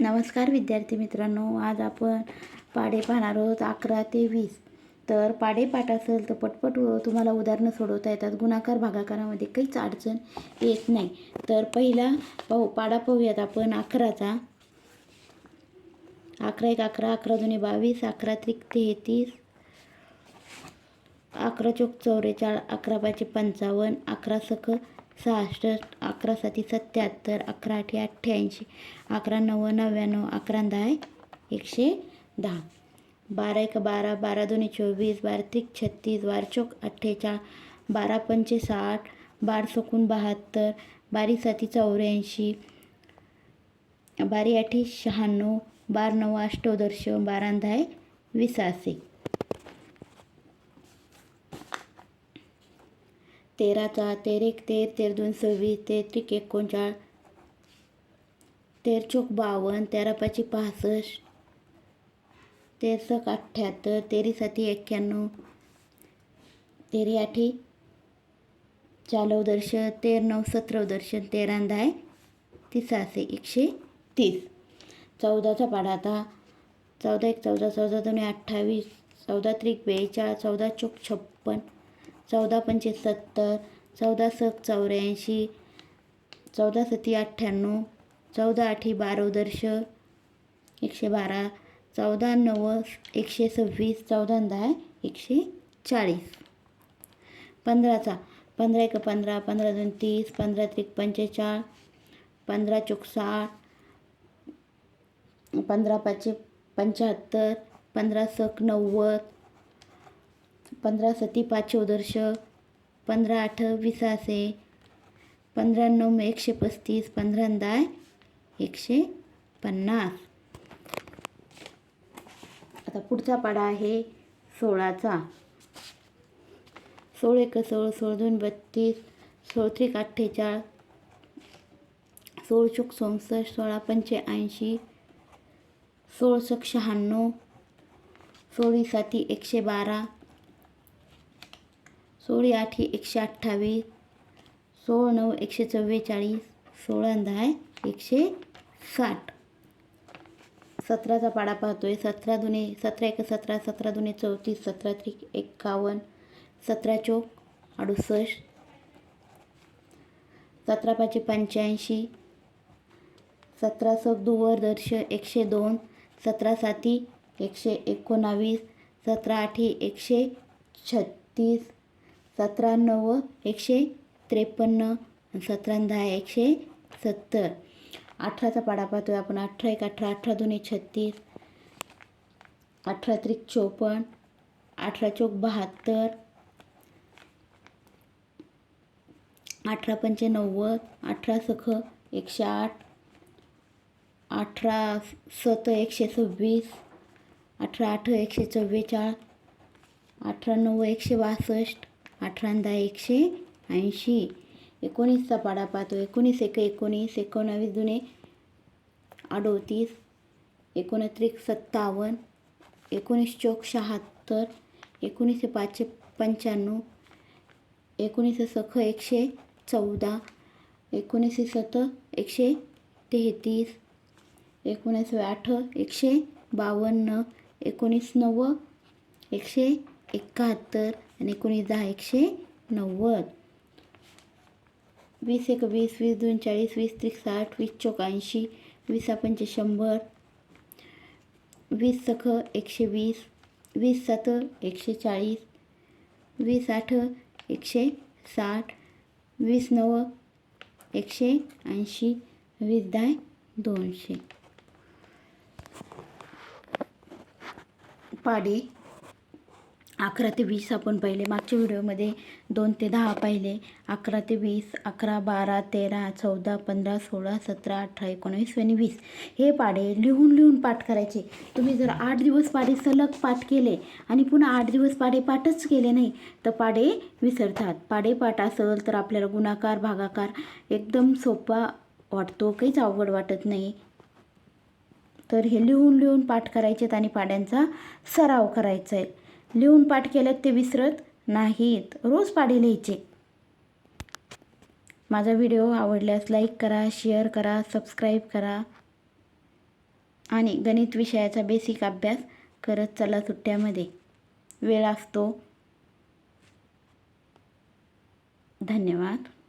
नमस्कार विद्यार्थी मित्रांनो आज आपण पाढे पाहणार आहोत अकरा ते वीस. तर पाडे पाठ असेल तर पटपट तुम्हाला उदाहरणं सोडवता येतात. गुणाकार भागाकारामध्ये काहीच अडचण येत नाही. तर पहिला पाहू पाढा पाहूयात आपण अकराचा. अकरा एक अकरा अकरा दोन्ही बावीस अकरा त्रिक तेहतीस अकरा चौक चौवेचाळ अकरा पाचशे पंचावन्न अकरा सख सहासष्ट अकरा साती सत्याहत्तर अकरा आठी अठ्ठ्याऐंशी अकरा नव्व नव्याण्णव अकरा दहा एकशे दहा. बारा एक बारा बारा दोन्ही चोवीस बारा त्रिक छत्तीस बारा चौक अठ्ठेचाळीस बारा पंचे साठ बारा सकून बहात्तर बारी साती चौऱ्याऐंशी बारी आठी शहाण्णव बार नऊ अष्टोदर्श बारा दहा विसासे तेराचा तेर एक तेर तेर दोन सव्वीस तेर त्रिक एकोणचाळ तेर चौक बावन्न तेरा पाचशे पासष्ट तेर सक अठ्ठ्याहत्तर तेरी साती एक्क्याण्णव तेरी आठी चालव दर्शन तेर नऊ सतराव दर्शन तेरा दहा तिसासे एकशे तीस. चौदाचा पाडा आता. चौदा एक चौदा चौदा दोन अठ्ठावीस चौदा त्रिक बेचाळ चौदा चौक छप्पन चौदा पंचे सत्तर चौदा सक चौऱ्याऐंशी चौदा सती अठ्ठ्याण्णव चौदा आठी बारा दर्श एकशे बारा चौदा नव एकशे सव्वीस चौदा दहा एकशे चाळीस. पंधराचा पंधरा एक पंधरा पंधरा दोन तीस पंधरा त्रिक पंचेचाळ पंधरा चौकसाठ पंधरा पाचशे पंच्याहत्तर पंधरा सक नव्वद पंधरा सती पाचशे उदर्श पंधरा आठ विसासे पंधरा नऊ एकशे पस्तीस पंधरा दाय एकशे पन्नास. आता पुढचा पाडा आहे सोळाचा. सोळ एक सोळ सोळ दोन बत्तीस सोळ त्रिक अठ्ठेचाळ सोळ चुक चौसष्ट सोळा पंचे ऐंशी सक शहाण्णव सोळी साती एकशे बारा सोळी आठी एकशे अठ्ठावीस सोळा नऊ एकशे चव्वेचाळीस सोळा दहा एकशे साठ. सतराचा पाडा पाहतोय. सतरा दुने सतरा एक सतरा सतरा दुने चौतीस सतरा त्रिक एक्कावन्न सतरा चौक अडुसष्ट सतरा पाचशे पंच्याऐंशी सतरा सक दूरदर्श एकशे दोन सतरा साती एकशे एकोणावीस सतरा आठी एकशे छत्तीस सतरा नऊ एकशे त्रेपन्न सतरा दहा एकशे सत्तर. अठराचा पाडा पाहतोय आपण. अठरा एक अठरा अठरा दोन्ही छत्तीस. अठरा त्रिक चोपन्न. अठरा चौक बहात्तर. अठरा पंचे नव्वद अठरा सख एकशे आठ. अठरा सत एकशे सव्वीस. अठरा आठ एकशे चव्वेचाळ अठरा नऊ एकशे बासष्ट. अठरा दहा एकशे ऐंशी. एकोणीसचा पाडा पाहतो. एकोणीस एक एकोणीस एकोणावीस जुने अडोतीस. एकोणत्रिक सत्तावन्न. एकोणीस चौक शहात्तर. एकोणीसशे पाचशे पंच्याण्णव. एकोणीसशे सख एकशे चौदा. एकोणीसशे सत एकशे तेहतीस. एकोणीसशे आठ एकशे बावन्न. एकोणीस नव्वद एकशे एकाहत्तर. आणि एकोणीस दहा एकशे नव्वद. वीस एक वीस वीस दोन चाळीस वीस त्रिक साठ वीस चौक ऐंशी वीस पंचे शंभर. वीस सख एकशे वीस. वीस सात एकशे चाळीस. वीस आठ एकशे साठ. वीस नऊ एकशे ऐंशी. वीस दहा दोनशे. पाडे. अकरा ते वीस आपण पाहिले. मागच्या व्हिडिओमध्ये दोन ते दहा पाहिले. अकरा ते वीस अकरा बारा तेरा चौदा पंधरा सोळा सतरा अठरा एकोणवीस आणि वीस. हे पाढे लिहून लिहून पाठ करायचे. तुम्ही जर आठ दिवस पाढे सलग पाठ केले आणि पुन्हा आठ दिवस पाढे पाठच केले नाही तर पाढे विसरतात. पाडे पाठ असेल तर आपल्याला गुणाकार भागाकार एकदम सोपा वाटतो. काहीच अवघड वाटत नाही. तर हे लिहून लिहून पाठ करायचेत आणि पाड्यांचा सराव करायचा आहे लिहून पाठ केलं ते विसरत नाहीत. रोज पाढे लिहायचे. माझा व्हिडिओ आवडल्यास लाईक करा शेअर करा सबस्क्राईब करा. आणि गणित विषयाचा बेसिक अभ्यास करत चला सुट्ट्यामध्ये. वेळ असतो. धन्यवाद.